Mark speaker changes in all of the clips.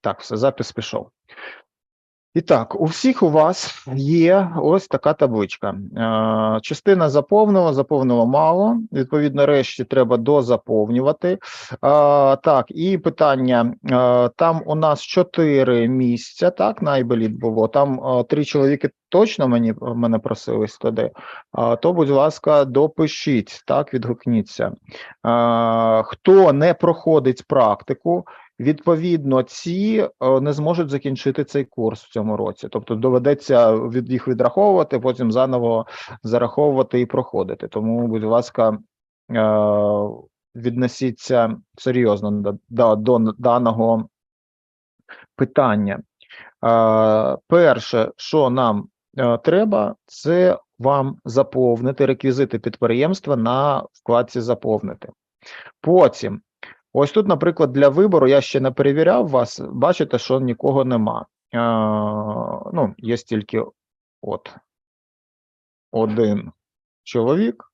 Speaker 1: Так, все, запис пішов. І так, у всіх у вас є ось така табличка. Е, частина заповнила, заповнила мало. Відповідно, решті треба дозаповнювати. Е, так, і питання: е, там у нас чотири місця. Так, на Айбеліт було. Там три чоловіки точно мені мене просились туди. То, будь ласка, допишіть, так, відгукніться. Хто не проходить практику, Відповідно, ці е, не зможуть закінчити цей курс в цьому році, тобто доведеться від їх відраховувати, потім заново зараховувати і проходити. Тому, будь ласка, е, віднесіться серйозно до, до, до даного питання. Е, Перше, що нам треба, це вам заповнити реквізити підприємства на вкладці заповнити. Потім. Ось тут, наприклад, для вибору я ще не перевіряв вас. Бачите, що нікого нема. Е, ну, є тільки от один чоловік,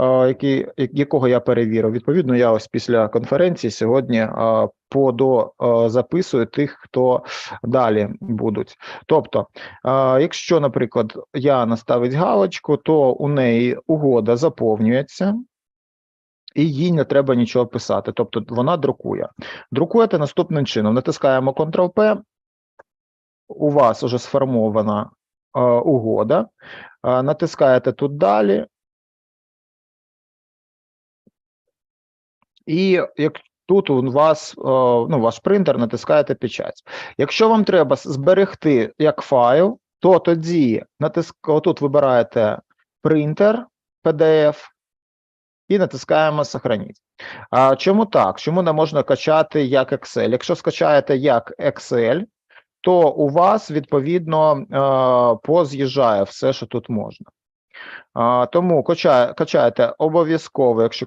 Speaker 1: е, який, якого я перевірив. Відповідно, я ось після конференції сьогодні е, подо е, тих, хто далі будуть. Тобто, е, якщо, наприклад, Яна ставить галочку, то у неї угода заповнюється і їй не треба нічого писати. Тобто вона друкує. Друкуєте наступним чином: натискаємо Ctrl-P, у вас вже сформована е, угода, е, натискаєте тут далі. І як тут у вас е, ну, ваш принтер, натискаєте печать. Якщо вам треба зберегти як файл, то тоді натиск... тут вибираєте принтер PDF і натискаємо Сохраніть. А чому так? Чому не можна качати як Excel? Якщо скачаєте як Excel, то у вас відповідно е, поз'їжджає все, що тут можна. Тому качаєте обов'язково, якщо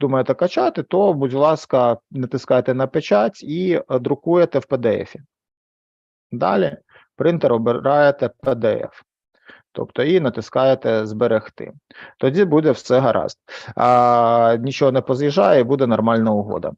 Speaker 1: думаєте качати, то, будь ласка, натискайте на печать і е, друкуєте в PDF. Далі принтер обираєте PDF. Тобто і натискаєте зберегти. Тоді буде все гаразд. А, нічого не поз'їжджає, буде нормальна угода.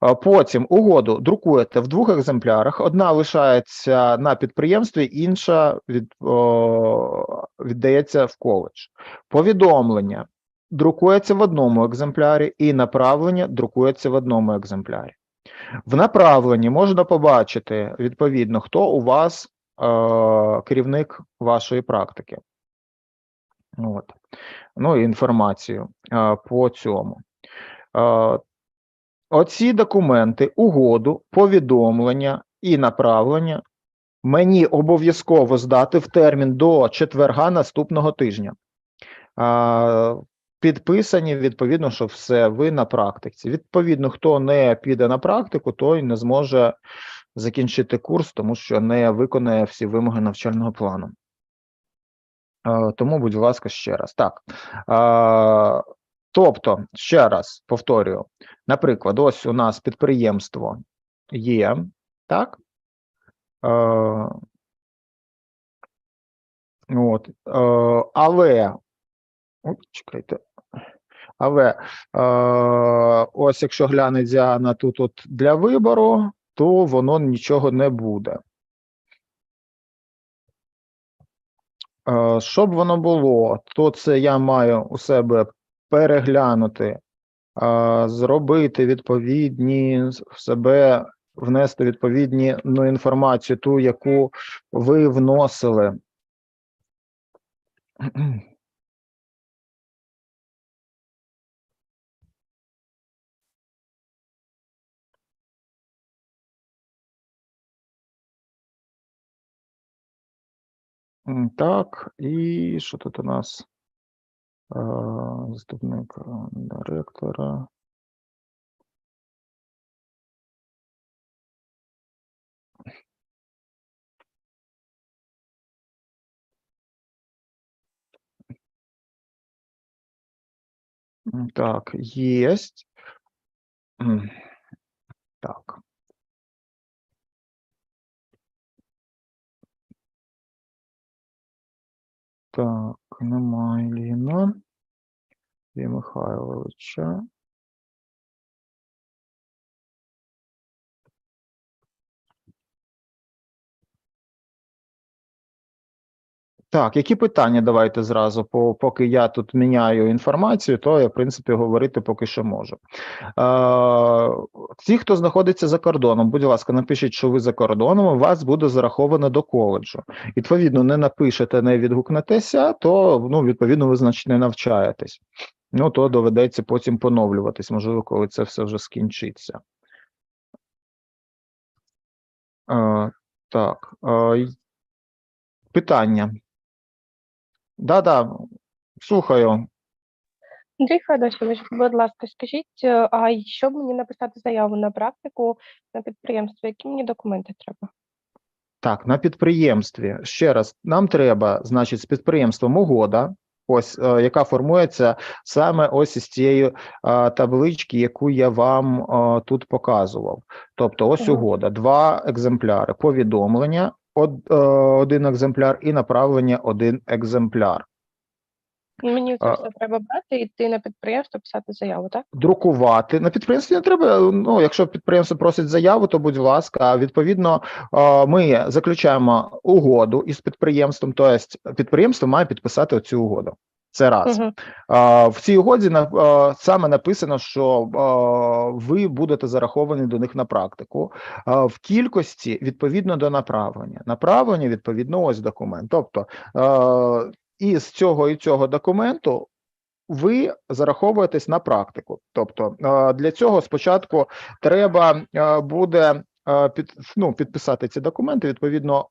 Speaker 1: А, потім угоду друкуєте в двох екземплярах. Одна лишається на підприємстві, інша від, о, віддається в коледж. Повідомлення друкується в одному екземплярі, і направлення друкується в одному екземплярі. В направленні можна побачити відповідно, хто у вас керівник вашої практики. От. Ну, і інформацію е, по цьому. Е, оці документи, угоду, повідомлення і направлення мені обов'язково здати в термін до четверга наступного тижня. Е, підписані, відповідно, що все ви на практиці. Відповідно, хто не піде на практику, той не зможе закінчити курс, тому що не виконає всі вимоги навчального плану. Е, Тому, будь ласка, ще раз. Так. Е, Тобто, ще раз повторюю, наприклад, ось у нас підприємство є, так? Е, От, але, Ой, чекайте. Але ось якщо гляне Діана тут от для вибору, то воно нічого не буде. Е, Щоб воно було, то це я маю у себе переглянути, е, зробити відповідні в себе, внести відповідні ну, інформацію, ту, яку ви вносили. Так, і що тут у нас? Е, Заступник е, директора. Так, єсть. М, Так. Так, немає Ліна. І Михайловича. Так, які питання давайте зразу, по- поки я тут міняю інформацію, то я, в принципі, говорити поки що можу. Е, ті, хто знаходиться за кордоном, будь ласка, напишіть, що ви за кордоном, вас буде зараховано до коледжу. Відповідно, не напишете, не відгукнетеся, то ну, відповідно, ви значить не навчаєтесь. Ну, то доведеться потім поновлюватись, можливо, коли це все вже скінчиться. Е, так. Е, питання. Да-да, слухаю.
Speaker 2: Андрій Федорович, будь ласка, скажіть, е, а й щоб мені написати заяву на практику на підприємство, які мені документи треба?
Speaker 1: Так, на підприємстві. Ще раз, нам треба, значить, з підприємством угода, ось, е, яка формується саме ось із цієї е, таблички, яку я вам е, тут показував. Тобто, ось угода, два екземпляри, повідомлення, од, е, один екземпляр і направлення один екземпляр.
Speaker 2: Мені це
Speaker 1: А-
Speaker 2: все треба брати, йти на підприємство, писати заяву, так?
Speaker 1: друкувати. На підприємстві не треба. Ну, якщо підприємство просить заяву, то будь ласка. Відповідно, е, ми заключаємо угоду із підприємством. Тобто, підприємство має підписати цю угоду. Це раз.
Speaker 2: Угу.
Speaker 1: А, В цій угоді саме написано, що ви будете зараховані до них на практику в кількості відповідно до направлення. Направлення відповідно ось документ. Тобто із цього і цього документу. Ви зараховуєтесь на практику. Тобто для цього спочатку треба буде під, ну, підписати ці документи. Відповідно,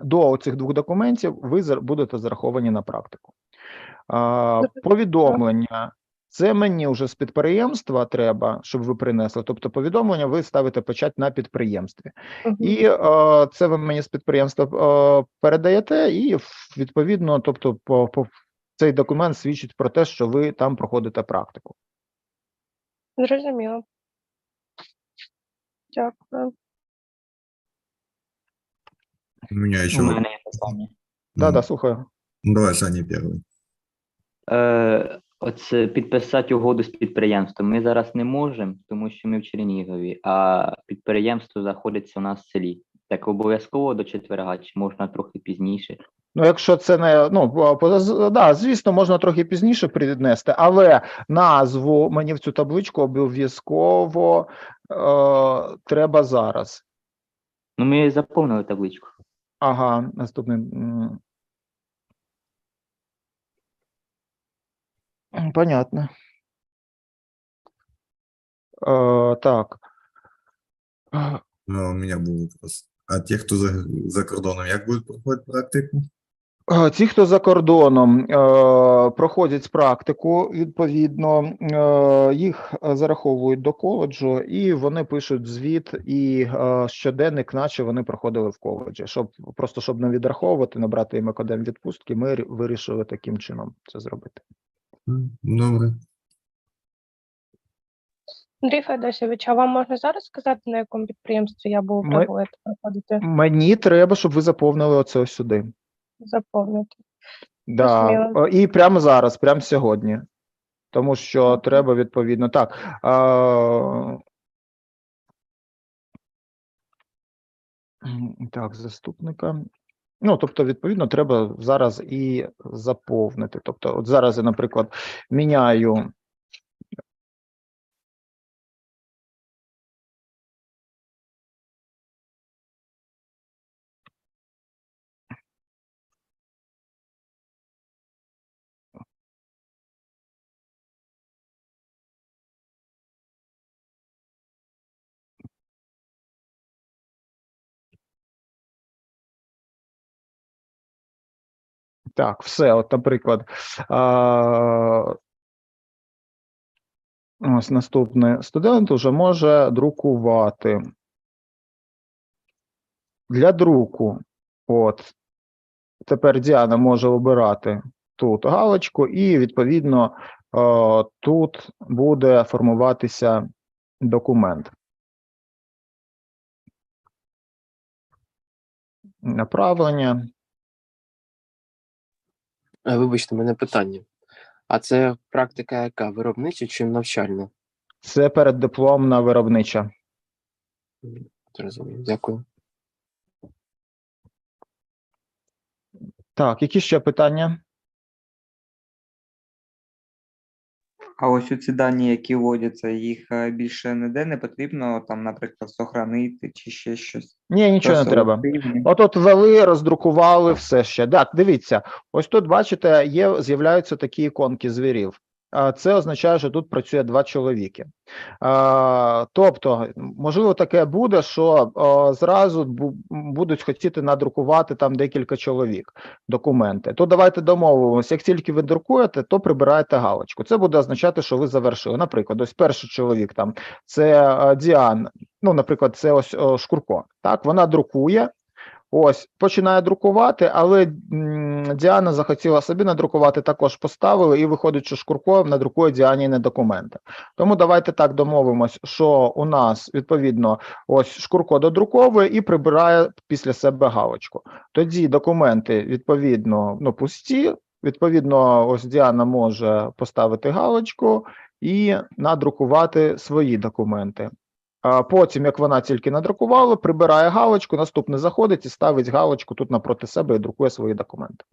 Speaker 1: до цих двох документів ви будете зараховані на практику. Повідомлення. Це мені вже з підприємства треба, щоб ви принесли. Тобто, повідомлення ви ставите печать на підприємстві, і е, це ви мені з підприємства е, передаєте, і відповідно, тобто, по, по цей документ свідчить про те, що ви там проходите практику.
Speaker 2: Зрозуміло. Дякую.
Speaker 3: У меня еще...
Speaker 4: У мене є питання.
Speaker 1: Да, да, слухаю.
Speaker 3: Ну, давай, Саня, первый.
Speaker 4: Е, оце підписати угоду з підприємством ми зараз не можемо, тому що ми в Чернігові, а підприємство знаходиться у нас в селі. Так обов'язково до четверга, чи можна трохи пізніше?
Speaker 1: Ну, якщо це не ну да, звісно, можна трохи пізніше піднести, але назву мені в цю табличку обов'язково е, треба зараз.
Speaker 4: Ну, ми заповнили табличку.
Speaker 1: Ага, наступний. Понятно. Е, так.
Speaker 3: Ну, у меня был вопрос. А те, кто за, за кордоном, як будуть проходити практику?
Speaker 1: Е, Ті, хто за кордоном е, проходять практику, відповідно, е, їх е, зараховують до коледжу, і вони пишуть звіт і е, щоденник, наче вони проходили в коледжі. Щоб просто щоб не відраховувати, набрати їм академ відпустки, ми вирішили таким чином це зробити.
Speaker 3: Добре.
Speaker 2: Андрій Федорович, а вам можна зараз сказати, на якому підприємстві я
Speaker 1: Ми-
Speaker 2: проходити,
Speaker 1: Мені треба, щоб ви заповнили оце ось сюди.
Speaker 2: Заповнити?
Speaker 1: Да. І прямо зараз, прямо сьогодні. Тому що треба відповідно так. А... Так, заступника. Ну, тобто, відповідно, треба зараз і заповнити. Тобто, от зараз я, наприклад, міняю. Так, все, от, наприклад, а... ось наступний студент вже може друкувати. Для друку, от, тепер Діана може обирати тут галочку, і, відповідно, тут буде формуватися документ. Направлення.
Speaker 5: Е, Вибачте, мене питання. А це практика яка? Виробнича чи навчальна?
Speaker 1: Це переддипломна виробнича.
Speaker 5: Розумію, Дякую.
Speaker 1: Так, які ще питання?
Speaker 6: А ось ці дані, які вводяться, їх е, більше ніде не потрібно, там, наприклад, сохранити чи ще щось.
Speaker 1: Ні, нічого не треба. От от ввели, роздрукували все ще. Так, дивіться, ось тут бачите, є з'являються такі іконки звірів. Це означає, що тут працює два чоловіки. Тобто, можливо, таке буде, що зразу будуть хотіти надрукувати там декілька чоловік документи. То давайте домовимося. Як тільки ви друкуєте, то прибираєте галочку. Це буде означати, що ви завершили. Наприклад, ось перший чоловік там це е, Діан. Ну, наприклад, це ось Шкурко. Так, вона друкує. Ось починає друкувати, але Діана захотіла собі надрукувати, також поставили, і виходить, що Шкурко надрукує Діаніни документи. Тому давайте так домовимось, що у нас відповідно ось Шкурко додруковує і прибирає після себе галочку. Тоді документи відповідно ну, пусті. Відповідно, ось Діана може поставити галочку і надрукувати свої документи. Потім, як вона тільки надрукувала, прибирає галочку, наступний заходить і ставить галочку тут напроти себе і друкує свої документи.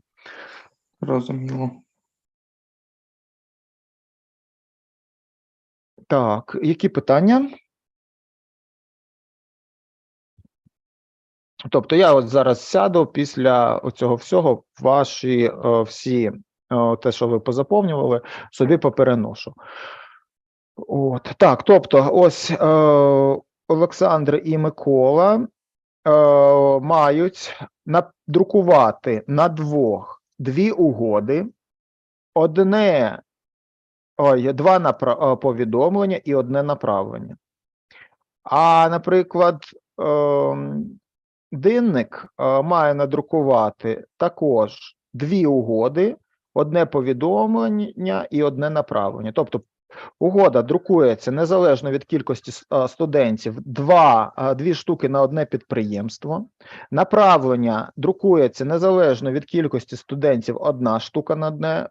Speaker 6: Розуміло.
Speaker 1: Так, які питання? Тобто я от зараз сяду після цього всього ваші е, всі е, те, що ви позаповнювали, собі попереношу. От так, тобто, ось е, Олександр і Микола е, мають надрукувати на двох дві угоди, одне ой, два напра- е, повідомлення і одне направлення. А, наприклад, ем, Динник е, має надрукувати також дві угоди, одне повідомлення і одне направлення. Тобто угода друкується незалежно від кількості студентів, два, дві штуки на одне підприємство. Направлення друкується незалежно від кількості студентів, одна штука на одне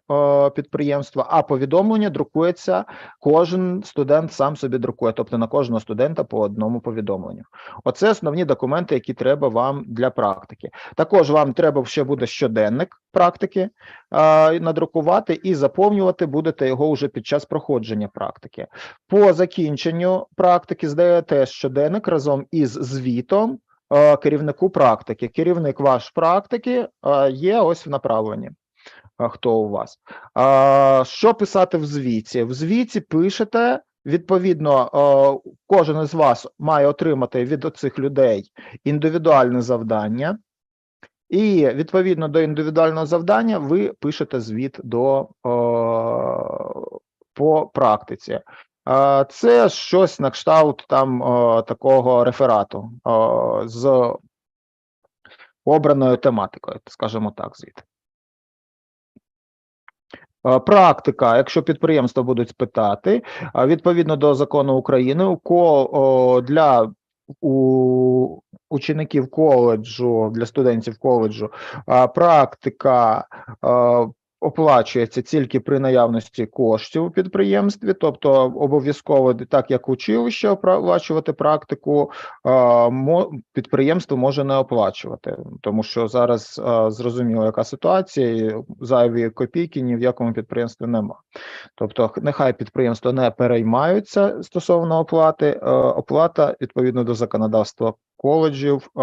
Speaker 1: підприємство, а повідомлення друкується кожен студент сам собі друкує, тобто на кожного студента по одному повідомленню. Оце основні документи, які треба вам для практики. Також вам треба ще буде щоденник практики надрукувати і заповнювати будете його вже під час проходження практики. По закінченню практики здаєте щоденник разом із звітом е, керівнику практики. Керівник ваш практики е, є ось в направленні. е, Хто у вас? Що писати в звіті? В звіті пишете. Відповідно, кожен із вас має отримати від оцих людей індивідуальне завдання, і відповідно до індивідуального завдання ви пишете звіт до по практиці. Е, Це щось на кшталт там е, такого реферату е, з обраною тематикою, скажімо так, звіт. Е, Практика, якщо підприємства будуть спитати, відповідно до закону України, для учеників коледжу, для студентів коледжу, практика оплачується тільки при наявності коштів у підприємстві, тобто обов'язково так як училище оплачувати практику, підприємство може не оплачувати, тому що зараз зрозуміло, яка ситуація, і зайві копійки ні в якому підприємстві нема. Тобто, нехай підприємства не переймаються стосовно оплати. е, Оплата відповідно до законодавства коледжів е,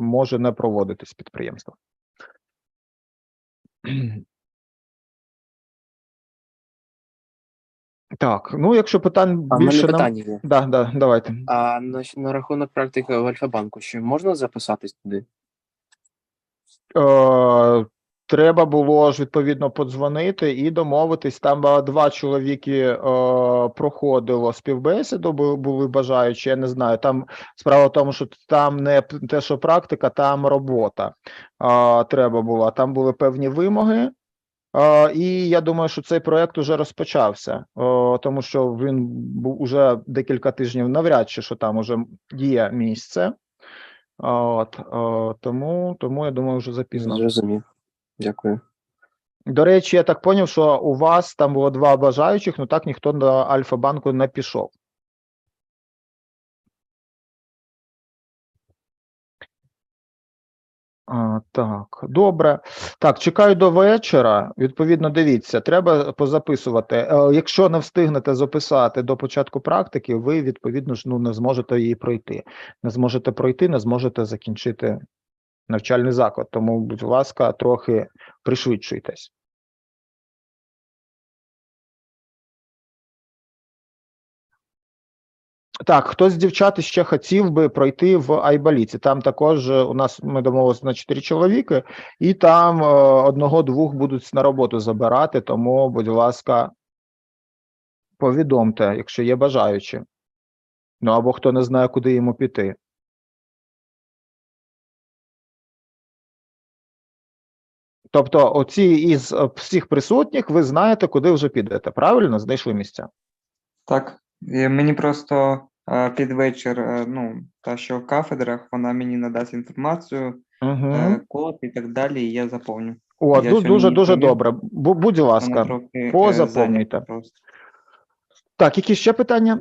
Speaker 1: може не проводитись підприємством. Так, ну якщо питань
Speaker 5: А
Speaker 1: більше нам...
Speaker 5: питання є.
Speaker 1: Да, да, давайте.
Speaker 5: А на, на рахунок практики в Альфа-банку, чи можна записатись туди?
Speaker 1: Е, треба було ж відповідно подзвонити і домовитись. Там е, два чоловіки е, проходило співбесіду, бу- були бажаючі. Я не знаю. Там справа в тому, що там не те, що практика, там робота е, треба була. Там були певні вимоги. Е, і я думаю, що цей проект уже розпочався, е, тому що він був уже декілька тижнів навряд чи що там уже є місце. От, е, тому, тому я думаю, вже запізно.
Speaker 5: Зрозумів. Дякую.
Speaker 1: До речі, я так поняв, що у вас там було два бажаючих, ну так ніхто до Альфа-банку не пішов. А, так, добре. Так, чекаю до вечора. Відповідно, дивіться, треба позаписувати. Е, Якщо не встигнете записати до початку практики, ви відповідно ж ну не зможете її пройти. Не зможете пройти, не зможете закінчити навчальний заклад. Тому, будь ласка, трохи пришвидшуйтесь. Так, хтось з дівчат ще хотів би пройти в Айбаліці. Там також е, у нас ми домовилися на 4 чоловіки, і там е, одного-двох будуть на роботу забирати. Тому, будь ласка, повідомте, якщо є бажаючі. Ну або хто не знає, куди йому піти. Тобто, оці із е, всіх присутніх, ви знаєте, куди вже підете. Правильно знайшли місця?
Speaker 6: Так, і мені просто е, під вечір, е, ну, та що в кафедрах, вона мені надасть інформацію,
Speaker 1: Угу.
Speaker 6: код і так далі, і я заповню.
Speaker 1: О,
Speaker 6: я
Speaker 1: дуже дуже добре. Будь ласка. позаповнюйте. Так, які ще питання?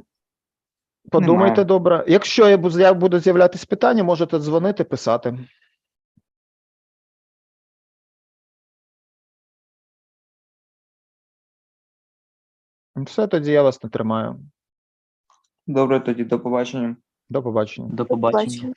Speaker 1: Подумайте
Speaker 6: Немає.
Speaker 1: добре. Якщо я буду, я буду з'являтися питання, можете дзвонити, писати. Все, тоді я вас не тримаю.
Speaker 6: Добре, тоді до побачення.
Speaker 1: До побачення.
Speaker 4: До побачення.